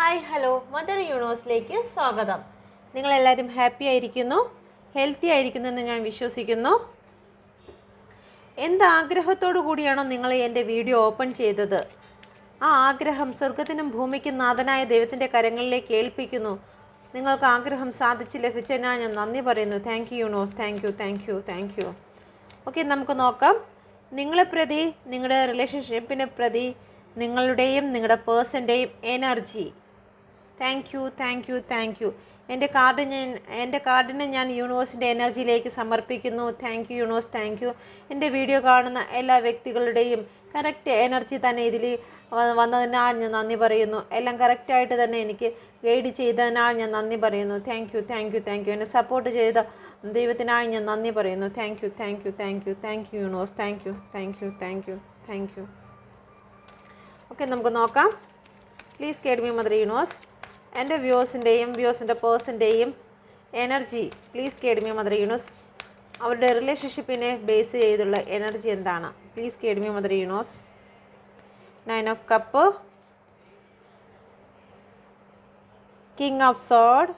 Hi hello mother യൂണിവേഴ്സിലേക്ക് സ്വാഗതം. നിങ്ങളെല്ലാവരും happy ആയിരിക്കുന്നു? ഹെൽത്തി ആയിരിക്കുന്നു എന്ന് ഞാൻ വിശ്വസിക്കുന്നു. എന്ത് ആഗ്രഹത്തോടു കൂടിയാണോ നിങ്ങൾ എന്റെ വീഡിയോ ഓപ്പൺ ചെയ്തത്? ആ ആഗ്രഹം സ്വർഗത്തിനും ഭൂമിക്കും നാഥനായ ദൈവത്തിന്റെ കരങ്ങളിലേക്ക് ഏൽപ്പിക്കുന്നു. നിങ്ങൾക്ക് ആഗ്രഹം സാധിച്ച് ലഭിച്ചതിനാൽ ഞാൻ നന്ദി പറയുന്നു. Thank you universe thank you thank you thank you okay നമുക്ക് നോക്കാം. നിങ്ങളെ പ്രതി നിങ്ങളുടെ റിലേഷൻഷിപ്പിനെ പ്രതി നിങ്ങളുടെയും നിങ്ങളുടെ പേഴ്സന്റെയും energy thank you thank you thank you എന്റെ കാർഡ് ഞാൻ എന്റെ കാർഡിനെ ഞാൻ യൂണിവേഴ്സിന്റെ എനർജിയിലേക്ക് സമർപ്പിക്കുന്നു. Thank you universe thank you എന്റെ വീഡിയോ കാണുന്ന എല്ലാ വ്യക്തികളുടെയും കറക്റ്റ് എനർജി തന്നെ ഇതിൽ വന്നതിനാൽ ഞാൻ നന്ദി പറയുന്നു. എല്ലാം കറക്റ്റായിട്ട് തന്നെ എനിക്ക് ഗൈഡ് ചെയ്തതിനാൽ ഞാൻ നന്ദി പറയുന്നു. Thank you thank you thank you എന്നെ സപ്പോർട്ട് ചെയ്ത ദൈവത്തിനായി ഞാൻ നന്ദി പറയുന്നു. Thank you thank you thank you thank you universe thank you thank you thank you thank you okay നമുക്ക് നോക്കാം. Please guide me mother universe. എന്റെ വ്യൂസിന്റെയും വ്യൂസിന്റെ പേഴ്സിന്റെയും energy please guide me mother universe അവരുടെ റിലേഷൻഷിപ്പിനെ ബേസ് ചെയ്തുള്ള എനർജി എന്താണ്? Please guide me mother universe nine of cup king of sword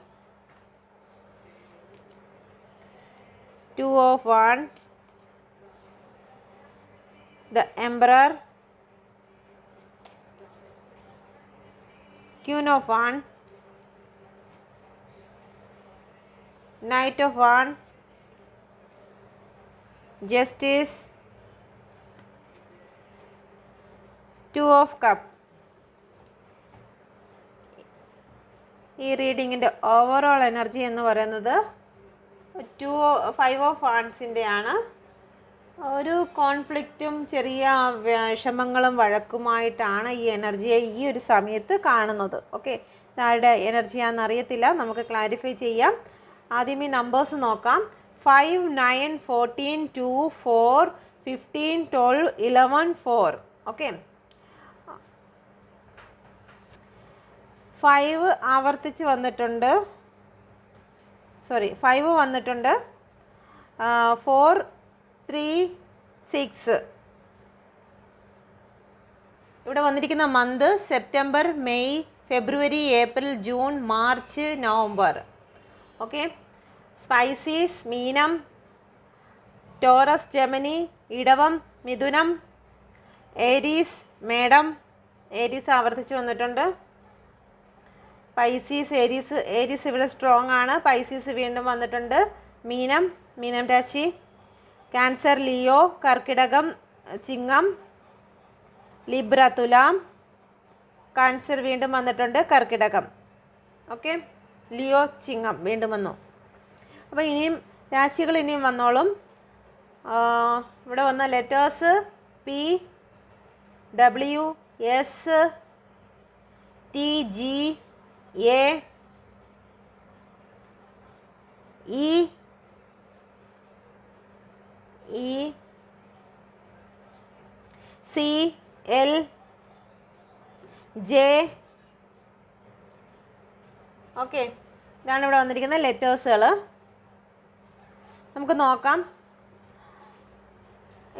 two of one the emperor queen of one, Knight of one, Justice, Two of Cup. ഈ റീഡിങ്ങിന്റെ overall energy എന്ന് പറയുന്നത് to five of വാൺസിന്റെ ആണ്. ഒരു കോൺഫ്ലിക്റ്റും ചെറിയ വിഷമങ്ങളും വഴക്കുമായിട്ടാണ് ഈ എനർജിയെ ഈ ഒരു സമയത്ത് കാണുന്നത്. ഓക്കെ ആരുടെ എനർജിയാണെന്ന് അറിയത്തില്ല നമുക്ക് ക്ലാരിഫൈ ചെയ്യാം. ആദ്യം ഈ നമ്പേഴ്സ് നോക്കാം. Five nine fourteen two four fifteen twelve eleven four okay five ആവർത്തിച്ച് വന്നിട്ടുണ്ട്. സോറി ഫൈവ് വന്നിട്ടുണ്ട്. ഫോർ ത്രീ സിക്സ് ഇവിടെ വന്നിരിക്കുന്ന month September May February April June March November okay Pisces മീനം ടോറസ് ജമനി ഇടവം മിഥുനം ഏരീസ് മേഡം ഏരീസ് ആവർത്തിച്ച് വന്നിട്ടുണ്ട്. പൈസീസ് ഏരീസ് ഏരീസ് ഇവിടെ സ്ട്രോങ് ആണ്. പൈസീസ് വീണ്ടും വന്നിട്ടുണ്ട്. മീനം മീനം രാശി. ക്യാൻസർ ലിയോ കർക്കിടകം ചിങ്ങം ലിബ്ര തുലാം. കാൻസർ വീണ്ടും വന്നിട്ടുണ്ട്. കർക്കിടകം. ഓക്കെ? ലിയോ ചിങ്ങം വീണ്ടും വന്നു. അപ്പോൾ ഇനിയും രാശികൾ ഇനിയും വന്നോളും. ഇവിടെ വന്ന letters P W S T G A E C L J okay ഇതാണ് ഇവിടെ വന്നിരിക്കുന്ന ലെറ്റേഴ്സുകൾ നമുക്ക് നോക്കാം.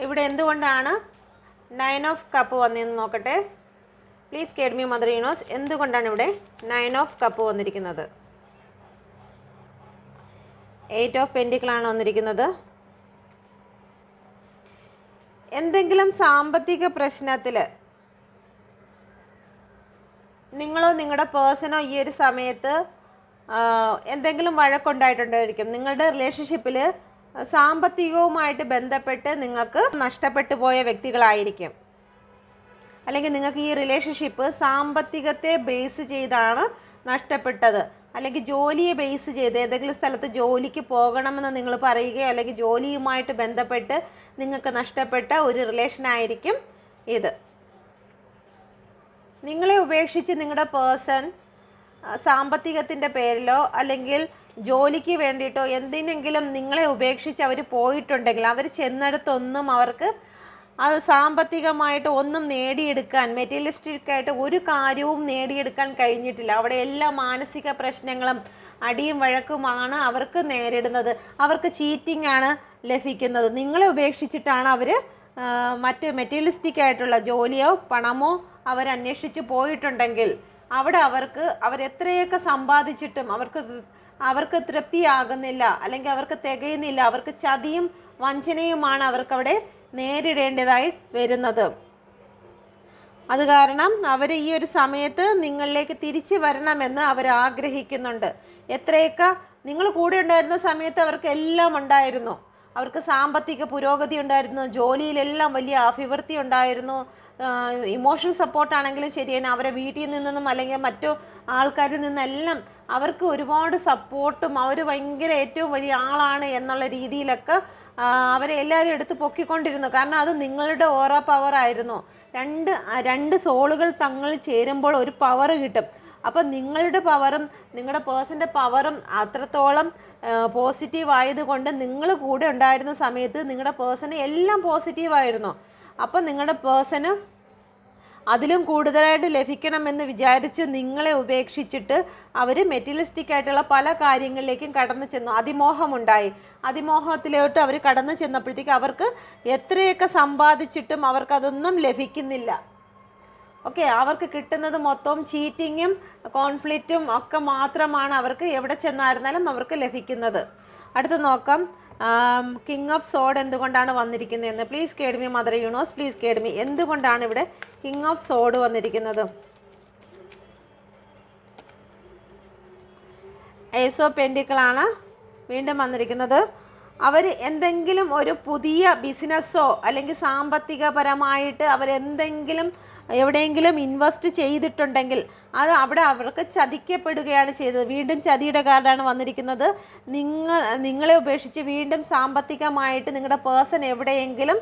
ഇവിടെ എന്തുകൊണ്ടാണ് നയൻ ഓഫ് കപ്പ് വന്നതെന്ന് നോക്കട്ടെ. പ്ലീസ് കേഡ്മി മദർ യൂണോസ് എന്തുകൊണ്ടാണ് ഇവിടെ നയൻ ഓഫ് കപ്പ് വന്നിരിക്കുന്നത്? എയ്റ്റ് ഓഫ് പെൻഡിക്കിളാണ് വന്നിരിക്കുന്നത്. എന്തെങ്കിലും സാമ്പത്തിക പ്രശ്നത്തിൽ നിങ്ങളോ നിങ്ങളുടെ പേഴ്സണോ ഈ ഒരു സമയത്ത് എന്തെങ്കിലും വഴക്കുണ്ടായിട്ടുണ്ടായിരിക്കും. നിങ്ങളുടെ റിലേഷൻഷിപ്പിൽ സാമ്പത്തികവുമായിട്ട് ബന്ധപ്പെട്ട് നിങ്ങൾക്ക് നഷ്ടപ്പെട്ടു പോയ വ്യക്തികളായിരിക്കും. അല്ലെങ്കിൽ നിങ്ങൾക്ക് ഈ റിലേഷൻഷിപ്പ് സാമ്പത്തികത്തെ ബേസ് ചെയ്താണ് നഷ്ടപ്പെട്ടത്. അല്ലെങ്കിൽ ജോലിയെ ബേസ് ചെയ്ത് ഏതെങ്കിലും സ്ഥലത്ത് ജോലിക്ക് പോകണമെന്ന് നിങ്ങൾ പറയുകയോ അല്ലെങ്കിൽ ജോലിയുമായിട്ട് ബന്ധപ്പെട്ട് നിങ്ങൾക്ക് നഷ്ടപ്പെട്ട ഒരു റിലേഷൻ ആയിരിക്കും ഇത്. നിങ്ങളെ ഉപേക്ഷിച്ച് നിങ്ങളുടെ പേഴ്സൺ സാമ്പത്തികത്തിന്റെ പേരിലോ അല്ലെങ്കിൽ ജോലിക്ക് വേണ്ടിയിട്ടോ എന്തിനെങ്കിലും നിങ്ങളെ ഉപേക്ഷിച്ച് അവർ പോയിട്ടുണ്ടെങ്കിൽ അവർ ചെന്നിടത്തൊന്നും അവർക്ക് അത് സാമ്പത്തികമായിട്ട് ഒന്നും നേടിയെടുക്കാൻ മെറ്റീരിയലിസ്റ്റിക് ആയിട്ട് ഒരു കാര്യവും നേടിയെടുക്കാൻ കഴിഞ്ഞിട്ടില്ല. അവിടെ എല്ലാ മാനസിക പ്രശ്നങ്ങളും അടിയും വഴക്കുമാണ് അവർക്ക് നേരിടുന്നത്. അവർക്ക് ചീറ്റിംഗ് ആണ് ലഭിക്കുന്നത്. നിങ്ങളെ ഉപേക്ഷിച്ചിട്ടാണ് അവർ മറ്റ് മെറ്റീരിയലിസ്റ്റിക് ആയിട്ടുള്ള ജോലിയോ പണമോ അവരന്വേഷിച്ച് പോയിട്ടുണ്ടെങ്കിൽ അവിടെ അവർക്ക് അവരെത്രയൊക്കെ സമ്പാദിച്ചിട്ടും അവർക്ക് അവർക്ക് തൃപ്തിയാകുന്നില്ല അല്ലെങ്കിൽ അവർക്ക് തികയുന്നില്ല അവർക്ക് ചതിയും വഞ്ചനയുമാണ് അവർക്കവിടെ നേരിടേണ്ടതായി വരുന്നത്. അത് കാരണം അവർ ഈ ഒരു സമയത്ത് നിങ്ങളിലേക്ക് തിരിച്ചു വരണമെന്ന് അവർ ആഗ്രഹിക്കുന്നുണ്ട്. എത്രയൊക്കെ നിങ്ങൾ കൂടെ ഉണ്ടായിരുന്ന സമയത്ത് അവർക്ക് എല്ലാം ഉണ്ടായിരുന്നു. അവർക്ക് സാമ്പത്തിക പുരോഗതി ഉണ്ടായിരുന്നു ജോലിയിലെല്ലാം വലിയ അഭിവൃദ്ധി ഉണ്ടായിരുന്നു. ഇമോഷണൽ സപ്പോർട്ടാണെങ്കിലും ശരിയാണ് അവരെ വീട്ടിൽ നിന്നും അല്ലെങ്കിൽ മറ്റു ആൾക്കാരിൽ നിന്നെല്ലാം അവർക്ക് ഒരുപാട് സപ്പോർട്ടും അവർ ഭയങ്കര ഏറ്റവും വലിയ ആളാണ് എന്നുള്ള രീതിയിലൊക്കെ അവരെ എല്ലാവരും എടുത്ത് പൊക്കിക്കൊണ്ടിരുന്നു. കാരണം അത് നിങ്ങളുടെ ഓറ പവർ ആയിരുന്നു. രണ്ട് രണ്ട് സോളുകൾ തങ്ങൾ ചേരുമ്പോൾ ഒരു പവർ കിട്ടും. അപ്പം നിങ്ങളുടെ പവറും നിങ്ങളുടെ പേഴ്സന്റെ പവറും അത്രത്തോളം പോസിറ്റീവ് ആയതുകൊണ്ട് നിങ്ങൾ കൂടെ ഉണ്ടായിരുന്ന സമയത്ത് നിങ്ങളുടെ പേഴ്സണ് എല്ലാം പോസിറ്റീവായിരുന്നു അപ്പം നിങ്ങളുടെ പേഴ്സണ് അതിലും കൂടുതലായിട്ട് ലഭിക്കണമെന്ന് വിചാരിച്ച് നിങ്ങളെ ഉപേക്ഷിച്ചിട്ട് അവർ മെറ്റീരിയലിസ്റ്റിക് ആയിട്ടുള്ള പല കാര്യങ്ങളിലേക്കും കടന്നു ചെന്നു. അതിമോഹമുണ്ടായി. അതിമോഹത്തിലോട്ട് അവർ കടന്നു ചെന്നപ്പോഴത്തേക്ക് അവർക്ക് എത്രയൊക്കെ സമ്പാദിച്ചിട്ടും അവർക്കതൊന്നും ലഭിക്കുന്നില്ല. ഓക്കെ അവർക്ക് കിട്ടുന്നത് മൊത്തം ചീറ്റിങ്ങും കോൺഫ്ലിക്റ്റും ഒക്കെ മാത്രമാണ് അവർക്ക് എവിടെ ചെന്നായിരുന്നാലും അവർക്ക് ലഭിക്കുന്നത്. അടുത്ത് നോക്കാം. കിങ് ഓഫ് സോഡ് എന്തുകൊണ്ടാണ് വന്നിരിക്കുന്നതെന്ന് please guide me mother universe please guide me എന്തുകൊണ്ടാണ് ഇവിടെ കിങ് ഓഫ് സോഡ് വന്നിരിക്കുന്നത്? ഏസോ പെൻഡിക്കിളാണ് വീണ്ടും വന്നിരിക്കുന്നത്. അവർ എന്തെങ്കിലും ഒരു പുതിയ ബിസിനസ്സോ അല്ലെങ്കിൽ സാമ്പത്തികപരമായിട്ട് അവരെന്തെങ്കിലും എവിടെയെങ്കിലും ഇൻവെസ്റ്റ് ചെയ്തിട്ടുണ്ടെങ്കിൽ അത് അവിടെ അവർക്ക് ചതിക്കപ്പെടുകയാണ് ചെയ്തത്. വീണ്ടും ചതിയുടെ കാർഡാണ് വന്നിരിക്കുന്നത്. നിങ്ങൾ നിങ്ങളെ ഉപേക്ഷിച്ച് വീണ്ടും സാമ്പത്തികമായിട്ട് നിങ്ങളുടെ പേഴ്സൺ എവിടെയെങ്കിലും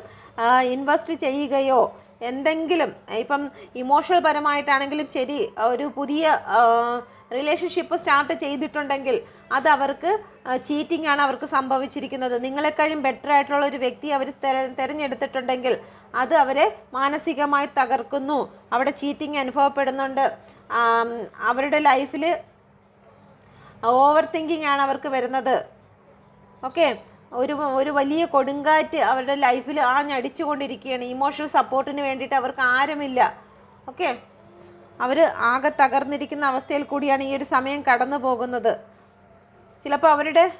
ഇൻവെസ്റ്റ് ചെയ്യുകയോ എന്തെങ്കിലും ഇപ്പം ഇമോഷണൽ പരമായിട്ടാണെങ്കിലും ശരി ഒരു പുതിയ റിലേഷൻഷിപ്പ് സ്റ്റാർട്ട് ചെയ്തിട്ടുണ്ടെങ്കിൽ അത് അവർക്ക് ചീറ്റിംഗ് ആണ് അവർക്ക് സംഭവിച്ചിരിക്കുന്നത്. നിങ്ങളെക്കാളും ബെറ്റർ ആയിട്ടുള്ള ഒരു വ്യക്തി അവർ തിരഞ്ഞെടുത്തിട്ടുണ്ടെങ്കിൽ അത് അവരെ മാനസികമായി തകർക്കുന്നു. അവിടെ ചീറ്റിംഗ് അനുഭവപ്പെടുന്നുണ്ട്. അവരുടെ ലൈഫിൽ ഓവർ തിങ്കിങ് ആണ് അവർക്ക് വരുന്നത്. ഓക്കെ? ഒരു ഒരു വലിയ കൊടുങ്കാറ്റ് അവരുടെ ലൈഫിൽ ആഞ്ഞടിച്ചുകൊണ്ടിരിക്കുകയാണ്. ഇമോഷണൽ സപ്പോർട്ടിന് വേണ്ടിയിട്ട് അവർക്ക് ആരുമില്ല. ഓക്കെ? അവർ ആകെ തകർന്നിരിക്കുന്ന അവസ്ഥയിൽ കൂടിയാണ് ഈ ഒരു സമയം കടന്നു പോകുന്നത്. ചിലപ്പോൾ അവരുടെ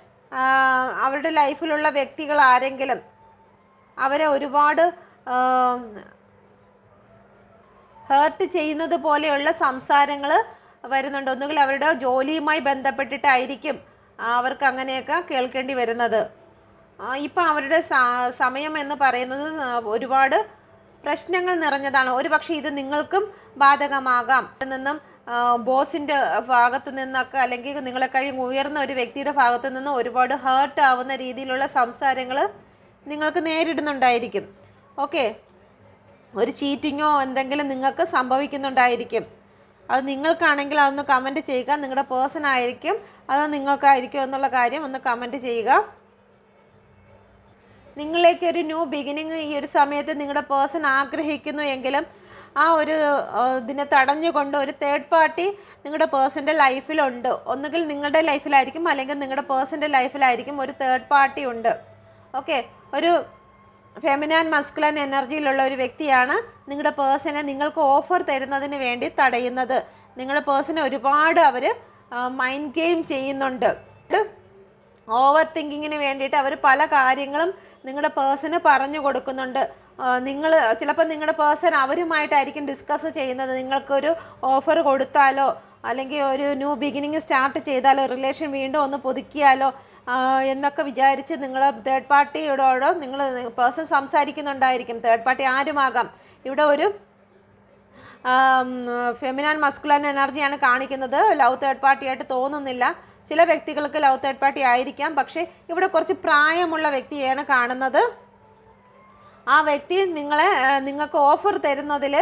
അവരുടെ ലൈഫിലുള്ള വ്യക്തികൾ ആരെങ്കിലും അവരെ ഒരുപാട് ഹേർട്ട് ചെയ്യുന്നത് പോലെയുള്ള സംസാരങ്ങൾ വരുന്നുണ്ട്. ഒന്നുകിൽ അവരുടെ ജോലിയുമായി ബന്ധപ്പെട്ടിട്ടായിരിക്കും അവർക്ക് അങ്ങനെയൊക്കെ കേൾക്കേണ്ടി വരുന്നത്. ഇപ്പം അവരുടെ സമയം എന്ന് പറയുന്നത് ഒരുപാട് പ്രശ്നങ്ങൾ നിറഞ്ഞതാണ്. ഒരു പക്ഷേ ഇത് നിങ്ങൾക്കും ബാധകമാകാം. നിന്നും ബോസിന്റെ ഭാഗത്ത് നിന്നൊക്കെ അല്ലെങ്കിൽ നിങ്ങളെ കഴിഞ്ഞ് ഉയർന്ന ഒരു വ്യക്തിയുടെ ഭാഗത്ത് നിന്നും ഒരുപാട് ഹേർട്ട് ആവുന്ന രീതിയിലുള്ള സംസാരങ്ങൾ നിങ്ങൾക്ക് നേരിടുന്നുണ്ടായിരിക്കും. ഓക്കെ. ഒരു ചീറ്റിങ്ങോ എന്തെങ്കിലും നിങ്ങൾക്ക് സംഭവിക്കുന്നുണ്ടായിരിക്കും. അത് നിങ്ങൾക്കാണെങ്കിൽ അതൊന്ന് കമന്റ് ചെയ്യുക. നിങ്ങളുടെ പേഴ്സൺ ആയിരിക്കും. അത് നിങ്ങൾക്കായിരിക്കും എന്നുള്ള കാര്യം ഒന്ന് കമന്റ് ചെയ്യുക. നിങ്ങളിലേക്ക് ഒരു ന്യൂ ബിഗിനിങ് ഈ ഒരു സമയത്ത് നിങ്ങളുടെ പേഴ്സൺ ആഗ്രഹിക്കുന്നു എങ്കിലും ആ ഒരു ഇതിനെ തടഞ്ഞുകൊണ്ട് ഒരു തേർഡ് പാർട്ടി നിങ്ങളുടെ പേഴ്സന്റെ ലൈഫിലുണ്ട് ഒന്നുകിൽ നിങ്ങളുടെ ലൈഫിലായിരിക്കും അല്ലെങ്കിൽ നിങ്ങളുടെ പേഴ്സന്റെ ലൈഫിലായിരിക്കും ഒരു തേർഡ് പാർട്ടി ഉണ്ട്. ഓക്കെ. ഒരു ഫെമിനാൻ മസ്കുലൻ എനർജിയിലുള്ള ഒരു വ്യക്തിയാണ് നിങ്ങളുടെ പേഴ്സണെ നിങ്ങൾക്ക് ഓഫർ തരുന്നതിന് വേണ്ടി തടയുന്നത്. നിങ്ങളുടെ പേഴ്സണെ ഒരുപാട് അവർ മൈൻഡ് ഗെയിം ചെയ്യുന്നുണ്ട്. ഓവർ തിങ്കിങ്ങിന് വേണ്ടിയിട്ട് അവർ പല കാര്യങ്ങളും നിങ്ങളുടെ പേഴ്സണ് പറഞ്ഞു കൊടുക്കുന്നുണ്ട്. നിങ്ങൾ ചിലപ്പോൾ നിങ്ങളുടെ പേഴ്സൺ അവരുമായിട്ടായിരിക്കും ഡിസ്കസ് ചെയ്യുന്നത്. നിങ്ങൾക്കൊരു ഓഫർ കൊടുത്താലോ അല്ലെങ്കിൽ ഒരു ന്യൂ ബിഗിനിങ് സ്റ്റാർട്ട് ചെയ്താലോ റിലേഷൻ വീണ്ടും ഒന്ന് പുതുക്കിയാലോ എന്നൊക്കെ വിചാരിച്ച് നിങ്ങൾ തേർഡ് പാർട്ടിയോടോ നിങ്ങൾ പേഴ്സൺ സംസാരിക്കുന്നുണ്ടായിരിക്കും. തേർഡ് പാർട്ടി ആരുമാകാം? ഇവിടെ ഒരു ഫെമിനാൻ മസ്കുലൻ എനർജിയാണ് കാണിക്കുന്നത്. ലവ് തേർഡ് പാർട്ടിയായിട്ട് തോന്നുന്നില്ല. ചില വ്യക്തികൾക്ക് ലവ് തേർഡ് പാർട്ടി ആയിരിക്കാം. പക്ഷേ ഇവിടെ കുറച്ച് പ്രായമുള്ള വ്യക്തിയാണ് കാണുന്നത്. ആ വ്യക്തി നിങ്ങളെ നിങ്ങൾക്ക് ഓഫർ തരുന്നതിൽ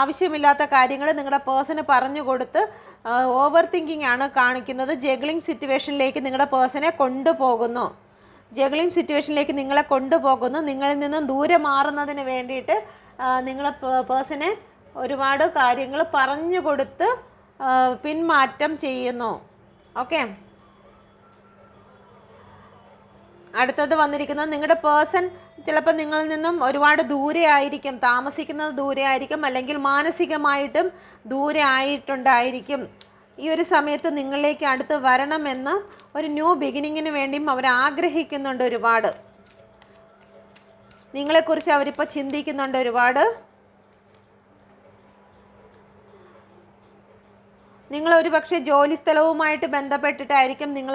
ആവശ്യമില്ലാത്ത കാര്യങ്ങൾ നിങ്ങളുടെ പേഴ്സണ് പറഞ്ഞു കൊടുത്ത് ഓവർ തിങ്കിങ് ആണ് കാണിക്കുന്നത്. ജഗ്ലിംഗ് സിറ്റുവേഷനിലേക്ക് നിങ്ങളുടെ പേഴ്സണെ കൊണ്ടുപോകുന്നു. ജഗ്ലിംഗ് സിറ്റുവേഷനിലേക്ക് നിങ്ങളെ കൊണ്ടുപോകുന്നു. നിങ്ങളിൽ നിന്നും ദൂരെ മാറുന്നതിന് വേണ്ടിയിട്ട് നിങ്ങളെ പേഴ്സണെ ഒരുപാട് കാര്യങ്ങൾ പറഞ്ഞു കൊടുത്ത് പിന്മാറ്റം ചെയ്യുന്നു. ഓക്കെ? അടുത്തത് വന്നിരിക്കുന്നത് നിങ്ങളുടെ പേഴ്സൺ ചിലപ്പോൾ നിങ്ങളിൽ നിന്നും ഒരുപാട് ദൂരെ ആയിരിക്കും താമസിക്കുന്നത് ദൂരെ ആയിരിക്കും അല്ലെങ്കിൽ മാനസികമായിട്ടും ദൂരെ ആയിട്ടുണ്ടായിരിക്കും. ഈ ഒരു സമയത്ത് നിങ്ങളിലേക്ക് അടുത്ത് വരണമെന്ന് ഒരു ന്യൂ ബിഗിനിങ്ങിന് വേണ്ടിയും അവർ ആഗ്രഹിക്കുന്നുണ്ട് ഒരുപാട്. നിങ്ങളെക്കുറിച്ച് അവരിപ്പോൾ ചിന്തിക്കുന്നുണ്ട് ഒരുപാട്. നിങ്ങൾ ഒരു പക്ഷേ ജോലി സ്ഥലവുമായിട്ട് ബന്ധപ്പെട്ടിട്ടായിരിക്കും നിങ്ങൾ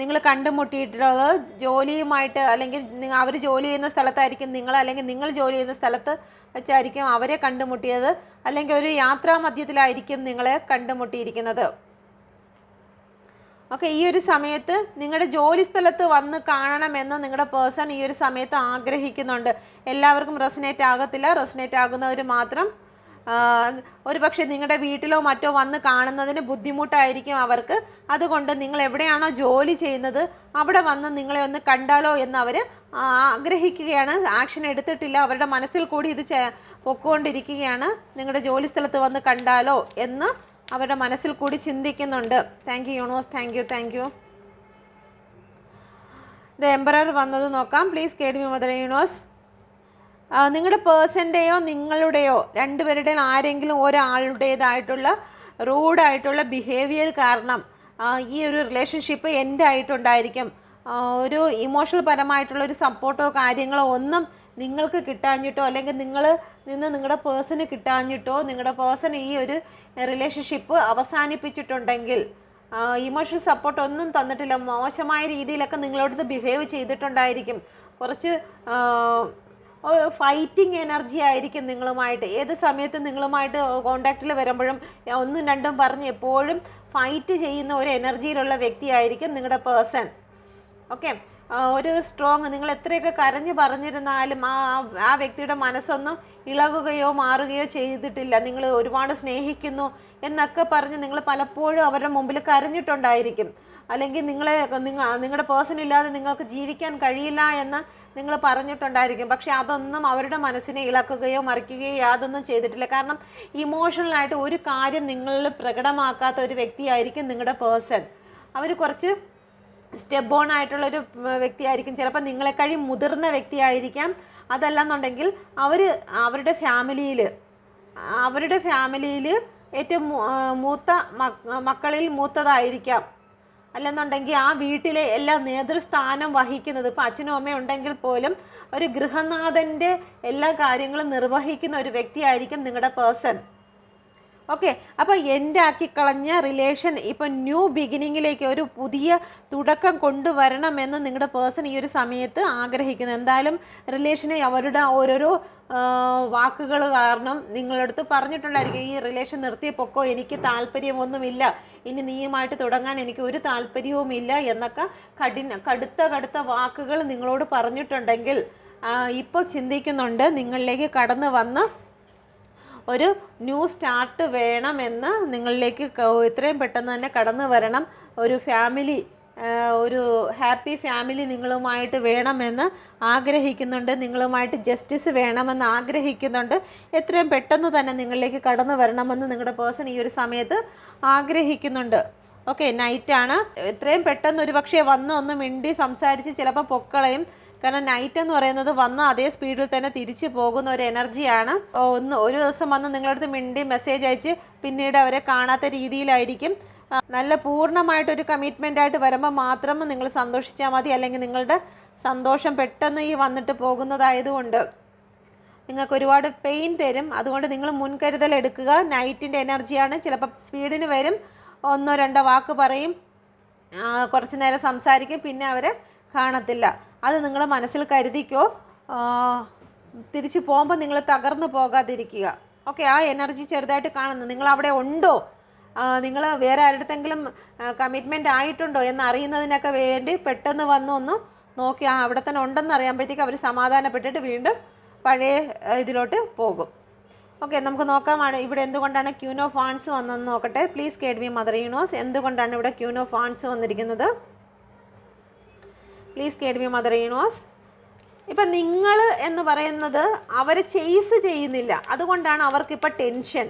നിങ്ങൾ കണ്ടുമുട്ടിയിട്ടുള്ളത് ജോലിയുമായിട്ട് അല്ലെങ്കിൽ അവർ ജോലി ചെയ്യുന്ന സ്ഥലത്തായിരിക്കും നിങ്ങൾ അല്ലെങ്കിൽ നിങ്ങൾ ജോലി ചെയ്യുന്ന സ്ഥലത്ത് വെച്ചായിരിക്കും അവരെ കണ്ടുമുട്ടിയത്. അല്ലെങ്കിൽ ഒരു യാത്രാ മധ്യത്തിലായിരിക്കും നിങ്ങളെ കണ്ടുമുട്ടിയിരിക്കുന്നത്. ഓക്കെ ഈ ഒരു സമയത്ത് നിങ്ങളുടെ ജോലി സ്ഥലത്ത് വന്ന് കാണണമെന്ന് നിങ്ങളുടെ പേഴ്സൺ ഈ ഒരു സമയത്ത് ആഗ്രഹിക്കുന്നുണ്ട്. എല്ലാവർക്കും റെസിനേറ്റ് ആകത്തില്ല. റെസിനേറ്റ് ആകുന്നവർ മാത്രം ഒരു പക്ഷേ നിങ്ങളുടെ വീട്ടിലോ മറ്റോ വന്ന് കാണുന്നതിന് ബുദ്ധിമുട്ടായിരിക്കും അവർക്ക്. അതുകൊണ്ട് നിങ്ങൾ എവിടെയാണോ ജോലി ചെയ്യുന്നത് അവിടെ വന്ന് നിങ്ങളെ ഒന്ന് കണ്ടാലോ എന്ന് അവർ ആഗ്രഹിക്കുകയാണ്. ആക്ഷൻ എടുത്തിട്ടില്ല. അവരുടെ മനസ്സിൽ കൂടി ഇത് പൊക്കോണ്ടിരിക്കുകയാണ്. നിങ്ങളുടെ ജോലി സ്ഥലത്ത് വന്ന് കണ്ടാലോ എന്ന് അവരുടെ മനസ്സിൽ കൂടി ചിന്തിക്കുന്നുണ്ട്. Thank you universe. Thank you thank you the emperor വന്നത് നോക്കാം. Please guide me mother universe. നിങ്ങളുടെ പേഴ്സന്റെയോ നിങ്ങളുടെയോ രണ്ടുപേരുടെയും ആരെങ്കിലും ഒരാളുടേതായിട്ടുള്ള റൂഡായിട്ടുള്ള ബിഹേവിയർ കാരണം ഈ ഒരു റിലേഷൻഷിപ്പ് എന്റെ ആയിട്ടുണ്ടായിരിക്കും. ഒരു ഇമോഷണൽ പരമായിട്ടുള്ള ഒരു സപ്പോർട്ടോ കാര്യങ്ങളോ ഒന്നും നിങ്ങൾക്ക് കിട്ടാഞ്ഞിട്ടോ അല്ലെങ്കിൽ നിങ്ങൾ നിന്ന് നിങ്ങളുടെ പേഴ്സന് കിട്ടാഞ്ഞിട്ടോ നിങ്ങളുടെ പേഴ്സൺ ഈ ഒരു റിലേഷൻഷിപ്പ് അവസാനിപ്പിച്ചിട്ടുണ്ടെങ്കിൽ ഇമോഷണൽ സപ്പോർട്ട് ഒന്നും തന്നിട്ടില്ല. മോശമായ രീതിയിലൊക്കെ നിങ്ങളോടത്ത് ബിഹേവ് ചെയ്തിട്ടുണ്ടായിരിക്കും. കുറച്ച് ഫൈറ്റിംഗ് എനർജി ആയിരിക്കും നിങ്ങളുമായിട്ട്. ഏത് സമയത്ത് നിങ്ങളുമായിട്ട് കോണ്ടാക്റ്റിൽ വരുമ്പോഴും ഒന്നും രണ്ടും പറഞ്ഞ് എപ്പോഴും ഫൈറ്റ് ചെയ്യുന്ന ഒരു എനർജിയിലുള്ള വ്യക്തിയായിരിക്കും നിങ്ങളുടെ പേഴ്സൺ ഓക്കെ ഒരു സ്ട്രോങ് നിങ്ങൾ എത്രയൊക്കെ കരഞ്ഞ് പറഞ്ഞിരുന്നാലും ആ ആ വ്യക്തിയുടെ മനസ്സൊന്നും ഇളകുകയോ മാറുകയോ ചെയ്തിട്ടില്ല. നിങ്ങൾ ഒരുപാട് സ്നേഹിക്കുന്നു എന്നൊക്കെ പറഞ്ഞ് നിങ്ങൾ പലപ്പോഴും അവരുടെ മുമ്പിൽ കരഞ്ഞിട്ടുണ്ടായിരിക്കും. അല്ലെങ്കിൽ നിങ്ങളെ നിങ്ങളുടെ പേഴ്സൺ ഇല്ലാതെ നിങ്ങൾക്ക് ജീവിക്കാൻ കഴിയില്ല എന്ന് നിങ്ങൾ പറഞ്ഞിട്ടുണ്ടായിരിക്കും. പക്ഷെ അതൊന്നും അവരുടെ മനസ്സിനെ ഇളക്കുകയോ മറിക്കുകയോ യാതൊന്നും ചെയ്തിട്ടില്ല. കാരണം ഇമോഷണലായിട്ട് ഒരു കാര്യം നിങ്ങളിൽ പ്രകടമാക്കാത്ത ഒരു വ്യക്തിയായിരിക്കും നിങ്ങളുടെ പേഴ്സൺ അവർ കുറച്ച് സ്റ്റെപ്പ് ഓൺ ആയിട്ടുള്ളൊരു വ്യക്തിയായിരിക്കും. ചിലപ്പോൾ നിങ്ങളെക്കഴി മുതിർന്ന വ്യക്തിയായിരിക്കാം. അതല്ലെന്നുണ്ടെങ്കിൽ അവർ അവരുടെ ഫാമിലിയിൽ അവരുടെ ഫാമിലിയിൽ ഏറ്റവും മൂത്ത മക്കളിൽ മൂത്തതായിരിക്കാം. അല്ലെന്നുണ്ടെങ്കിൽ ആ വീട്ടിലെ എല്ലാ നേതൃസ്ഥാനം വഹിക്കുന്നത് ഇപ്പം അച്ഛനും അമ്മയും ഉണ്ടെങ്കിൽ പോലും ഒരു ഗൃഹനാഥന്റെ എല്ലാ കാര്യങ്ങളും നിർവഹിക്കുന്ന ഒരു വ്യക്തിയായിരിക്കും നിങ്ങളുടെ പേഴ്സൺ. ഓക്കെ അപ്പോൾ എന്റെ ആക്കിക്കളഞ്ഞ റിലേഷൻ ഇപ്പം ന്യൂ ബിഗിനിങ്ങിലേക്ക് ഒരു പുതിയ തുടക്കം കൊണ്ടുവരണമെന്ന് നിങ്ങളുടെ പേഴ്സൺ ഈ ഒരു സമയത്ത് ആഗ്രഹിക്കുന്നു. എന്തായാലും റിലേഷനെ അവരുടെ ഓരോരോ വാക്കുകൾ കാരണം നിങ്ങളടുത്ത് പറഞ്ഞിട്ടുണ്ടായിരിക്കും ഈ റിലേഷൻ നിർത്തിയപ്പോൾ എനിക്ക് താല്പര്യമൊന്നുമില്ല. ഇനി നീയുമായിട്ട് തുടങ്ങാൻ എനിക്ക് ഒരു താല്പര്യവുമില്ല എന്നൊക്കെ കഠിന കടുത്ത കടുത്ത വാക്കുകൾ നിങ്ങളോട് പറഞ്ഞിട്ടുണ്ടെങ്കിൽ ഇപ്പോൾ ചിന്തിക്കുന്നുണ്ട് നിങ്ങളിലേക്ക് കടന്നു വന്ന് ഒരു ന്യൂ സ്റ്റാർട്ട് വേണമെന്ന് നിങ്ങളിലേക്ക് എത്രയും പെട്ടെന്ന് തന്നെ കടന്നു വരണം. ഒരു ഫാമിലി ഒരു ഹാപ്പി ഫാമിലി നിങ്ങളുമായിട്ട് വേണമെന്ന് ആഗ്രഹിക്കുന്നുണ്ട്. നിങ്ങളുമായിട്ട് ജസ്റ്റിസ് വേണമെന്ന് ആഗ്രഹിക്കുന്നുണ്ട്. എത്രയും പെട്ടെന്ന് തന്നെ നിങ്ങളിലേക്ക് കടന്നു വരണമെന്ന് നിങ്ങളുടെ പേഴ്സൺ ഈ ഒരു സമയത്ത് ആഗ്രഹിക്കുന്നുണ്ട്. ഓക്കെ നൈറ്റാണ്. എത്രയും പെട്ടെന്ന് ഒരു പക്ഷേ വന്ന് ഒന്ന് മിണ്ടി സംസാരിച്ച് ചിലപ്പോൾ പൊക്കളയും. കാരണം നൈറ്റ് എന്ന് പറയുന്നത് വന്ന് അതേ സ്പീഡിൽ തന്നെ തിരിച്ചു പോകുന്ന ഒരു എനർജിയാണ്. ഒന്ന് ഒരു ദിവസം വന്ന് നിങ്ങളടുത്ത് മിണ്ടി മെസ്സേജ് അയച്ച് പിന്നീട് അവരെ കാണാത്ത രീതിയിലായിരിക്കും. നല്ല പൂർണമായിട്ടൊരു കമ്മിറ്റ്മെന്റ് ആയിട്ട് വരുമ്പോൾ മാത്രം നിങ്ങൾ സന്തോഷിച്ചാൽ മതി. അല്ലെങ്കിൽ നിങ്ങളുടെ സന്തോഷം പെട്ടെന്ന് ഈ വന്നിട്ട് പോകുന്നതായതുകൊണ്ട് നിങ്ങൾക്ക് ഒരുപാട് പെയിൻ തരും. അതുകൊണ്ട് നിങ്ങൾ മുൻകരുതൽ എടുക്കുക. നൈറ്റിന്റെ എനർജിയാണ് ചിലപ്പോൾ സ്പീഡിന് വരും. ഒന്നോ രണ്ടോ വാക്ക് പറയും. കുറച്ച് നേരം സംസാരിക്കും. പിന്നെ അവരെ കാണത്തില്ല. അത് നിങ്ങൾ മനസ്സിൽ കരുതിക്കോ. തിരിച്ചു പോകുമ്പോൾ നിങ്ങൾ തകർന്നു പോകാതിരിക്കുക. ഓക്കെ ആ എനർജി ചെറുതായിട്ട് കാണുന്നു. നിങ്ങൾ അവിടെ ഉണ്ടോ? നിങ്ങൾ വേറെ ആരുടെങ്കിലും കമ്മിറ്റ്മെന്റ് ആയിട്ടുണ്ടോ എന്ന് അറിയുന്നതിനൊക്കെ വേണ്ടി പെട്ടെന്ന് വന്നു ഒന്ന് നോക്കി ആ അവിടെ തന്നെ ഉണ്ടെന്ന് അറിയുമ്പോഴത്തേക്ക് അവർ സമാധാനപ്പെട്ടിട്ട് വീണ്ടും പഴയ ഇതിലോട്ട് പോകും. ഓക്കെ നമുക്ക് നോക്കാമാണ് ഇവിടെ എന്തുകൊണ്ടാണ് ക്യൂനോ ഫാൻസ് വന്നതെന്ന് നോക്കട്ടെ. Please guide me mother universe എന്തുകൊണ്ടാണ് ഇവിടെ ക്യൂനോ ഫാൻസ് വന്നിരിക്കുന്നത്? Please guide me mother universe ഇപ്പം നിങ്ങൾ എന്ന് പറയുന്നത് അവരെ ചെയ്സ് ചെയ്യുന്നില്ല. അതുകൊണ്ടാണ് അവർക്കിപ്പോൾ ടെൻഷൻ